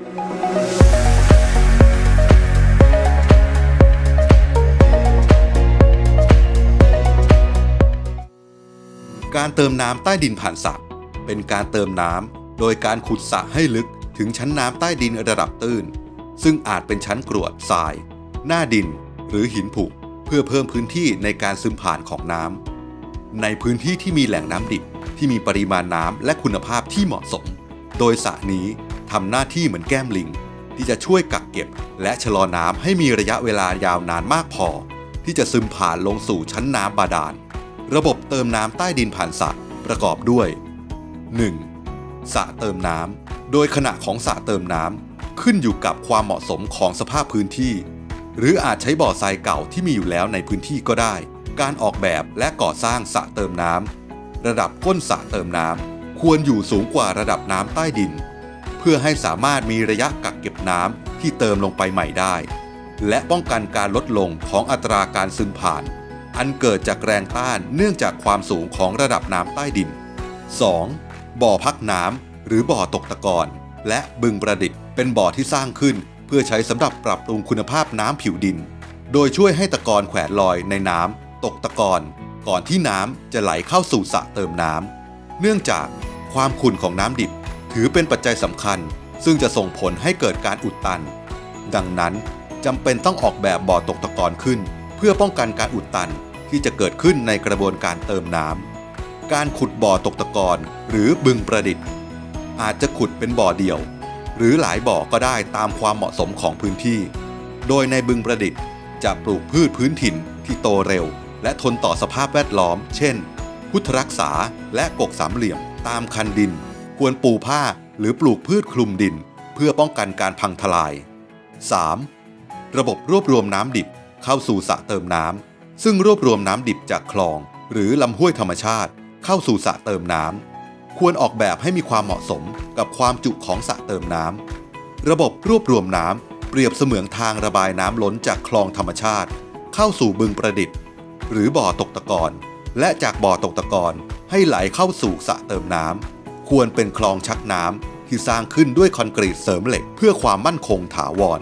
การเติมน้ำใต้ดินผ่านสระเป็นการเติมน้ำโดยการขุดสระให้ลึกถึงชั้นน้ำใต้ดินระดับตื้น ซึ่งอาจเป็นชั้นกรวดทราย หน้าดินหรือหินผุเพื่อเพิ่มพื้นที่ในการซึมผ่านของน้ำในพื้นที่ที่มีแหล่งน้ำดิบที่มีปริมาณน้ำและคุณภาพที่เหมาะสม โดยสระนี้ ทำหน้าที่เหมือนแก้มลิง ที่จะช่วยกักเก็บ และชะลอน้ำให้มีระยะเวลายาวนานมากพอ ที่จะซึมผ่านลงสู่ชั้นน้ำบาดาล ระบบเติมน้ำใต้ดินผ่านสระประกอบด้วย 1. สระเติมน้ำโดยขณะของสระเติมน้ำขึ้นอยู่กับความเหมาะสมของสภาพพื้นที่ หรืออาจใช้บ่อทรายเก่าที่มีอยู่แล้วในพื้นที่ก็ได้ การออกแบบและก่อสร้างสระเติมน้ำระดับก้นสระเติมน้ำควรอยู่สูงกว่าระดับน้ำใต้ดิน เพื่อให้สามารถมีระยะกักเก็บน้ำที่เติมลงไปใหม่ได้ และป้องกันการลดลงของอัตราการซึมผ่าน อันเกิดจากแรงต้านเนื่องจากความสูงของระดับน้ำใต้ดิน 2. บ่อพักน้ำหรือบ่อตกตะกอนและบึงประดิษฐ์เป็นบ่อที่สร้างขึ้น เพื่อใช้สำหรับปรับปรุงคุณภาพน้ำผิวดิน โดยช่วยให้ตะกอนแขวนลอยในน้ำตกตะกอนก่อนที่น้ำจะไหลเข้าสู่สระเติมน้ำเนื่องจากความขุ่นของน้ำดิบ ถือเป็นปัจจัยสำคัญ ซึ่งจะส่งผลให้เกิดการอุดตัน ดังนั้นจำเป็นต้องออกแบบบ่อตกตะกอนขึ้น เพื่อป้องกันการอุดตันที่จะเกิดขึ้นในกระบวนการเติมน้ำการขุดบ่อตกตะกอนหรือบึงประดิษฐ์ อาจจะขุดเป็นบ่อเดียว หรือหลายบ่อก็ได้ตามความเหมาะสมของพื้นที่ โดยในบึงประดิษฐ์จะปลูกพืชพื้นถิ่นที่โตเร็ว และทนต่อสภาพแวดล้อม เช่น พุทธรักษาและกกสามเหลี่ยมตามคันดิน ควรปูผ้าหรือปลูกพืชคลุมดิน เพื่อป้องกันการพังทลาย 3. ระบบรวบรวมน้ำดิบเข้าสู่สระเติมน้ำซึ่งรวบรวมน้ำดิบจากคลอง หรือลำห้วยธรรมชาติ เข้าสู่สระเติมน้ำควรออกแบบให้มีความเหมาะสมกับความจุของสระเติมน้ำระบบรวบรวมน้ำเปรียบเสมือนทางระบายน้ำล้นจากคลองธรรมชาติ เข้าสู่บึงประดิษฐ์ หรือบ่อตกตะกอนและจากบ่อตกตะกอนให้ไหลเข้าสู่สระเติมน้ำ ควรเป็นคลองชักน้ำที่สร้างขึ้นด้วยคอนกรีตเสริมเหล็กเพื่อความมั่นคงถาวร